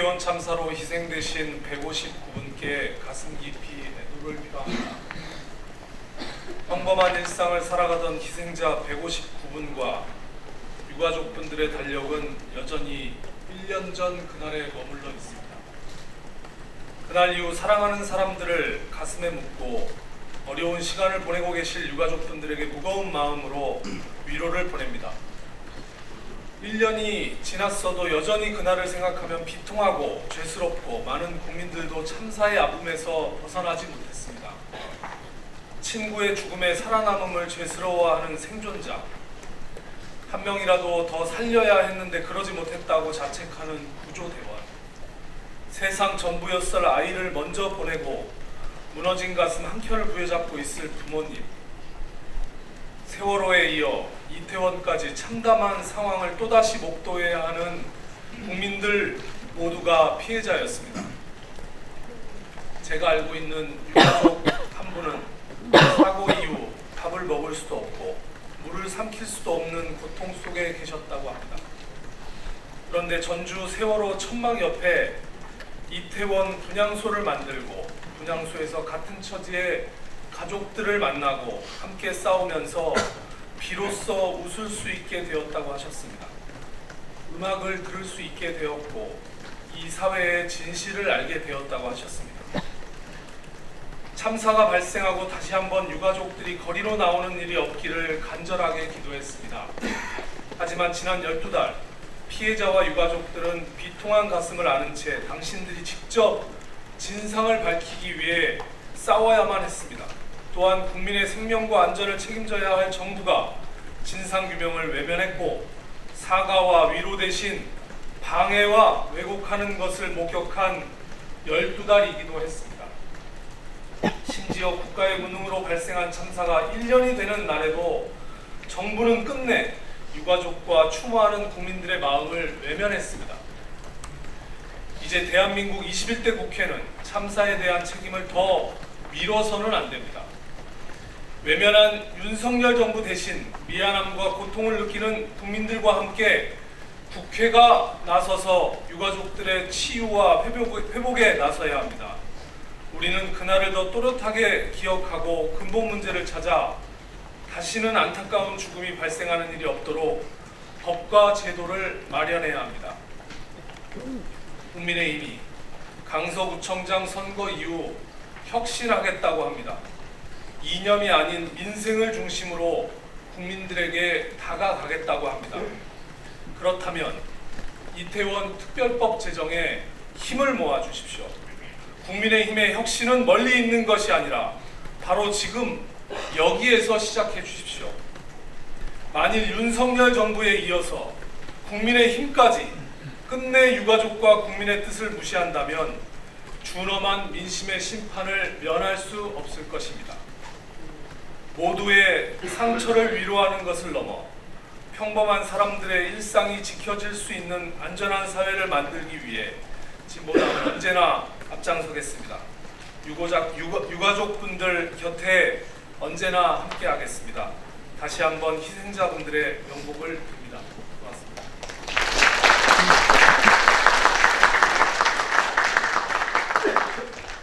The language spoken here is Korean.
참사로 희생되신 159분께 가슴 깊이 애도를 표합니다. 평범한 일상을 살아가던 희생자 159분과 유가족분들의 달력은 여전히 1년 전 그날에 머물러 있습니다. 그날 이후 사랑하는 사람들을 가슴에 묻고 어려운 시간을 보내고 계실 유가족분들에게 무거운 마음으로 위로를 보냅니다. 1년이 지났어도 여전히 그날을 생각하면 비통하고 죄스럽고 많은 국민들도 참사의 아픔에서 벗어나지 못했습니다. 친구의 죽음에 살아남음을 죄스러워하는 생존자, 한 명이라도 더 살려야 했는데 그러지 못했다고 자책하는 구조대원, 세상 전부였을 아이를 먼저 보내고 무너진 가슴 한켠을 부여잡고 있을 부모님, 세월호에 이어 이태원까지 참담한 상황을 또다시 목도해야 하는 국민들 모두가 피해자였습니다. 제가 알고 있는 한 분은 사고 이후 밥을 먹을 수도 없고 물을 삼킬 수도 없는 고통 속에 계셨다고 합니다. 그런데 전주 세월호 천막 옆에 이태원 분향소를 만들고 분향소에서 같은 처지의 가족들을 만나고 함께 싸우면서 비로소 웃을 수 있게 되었다고 하셨습니다. 음악을 들을 수 있게 되었고 이 사회의 진실을 알게 되었다고 하셨습니다. 참사가 발생하고 다시 한번 유가족들이 거리로 나오는 일이 없기를 간절하게 기도했습니다. 하지만 지난 12달 피해자와 유가족들은 비통한 가슴을 아는 채 당신들이 직접 진상을 밝히기 위해 싸워야만 했습니다. 또한 국민의 생명과 안전을 책임져야 할 정부가 진상 규명을 외면했고 사과와 위로 대신 방해와 왜곡하는 것을 목격한 12달이기도 했습니다. 심지어 국가의 무능으로 발생한 참사가 1년이 되는 날에도 정부는 끝내 유가족과 추모하는 국민들의 마음을 외면했습니다. 이제 대한민국 21대 국회는 참사에 대한 책임을 더 미뤄서는 안 됩니다. 외면한 윤석열 정부 대신 미안함과 고통을 느끼는 국민들과 함께 국회가 나서서 유가족들의 치유와 회복, 회복에 나서야 합니다. 우리는 그날을 더 또렷하게 기억하고 근본 문제를 찾아 다시는 안타까운 죽음이 발생하는 일이 없도록 법과 제도를 마련해야 합니다. 국민의힘이 강서구청장 선거 이후 혁신하겠다고 합니다. 이념이 아닌 민생을 중심으로 국민들에게 다가가겠다고 합니다. 그렇다면 이태원 특별법 제정에 힘을 모아 주십시오. 국민의힘의 혁신은 멀리 있는 것이 아니라 바로 지금 여기에서 시작해 주십시오. 만일 윤석열 정부에 이어서 국민의힘까지 끝내 유가족과 국민의 뜻을 무시한다면 준엄한 민심의 심판을 면할 수 없을 것입니다. 모두의 상처를 위로하는 것을 넘어 평범한 사람들의 일상이 지켜질 수 있는 안전한 사회를 만들기 위해 진보당은 언제나 앞장서겠습니다. 유고작, 유가, 유가족분들 곁에 언제나 함께하겠습니다. 다시 한번 희생자분들의 명복을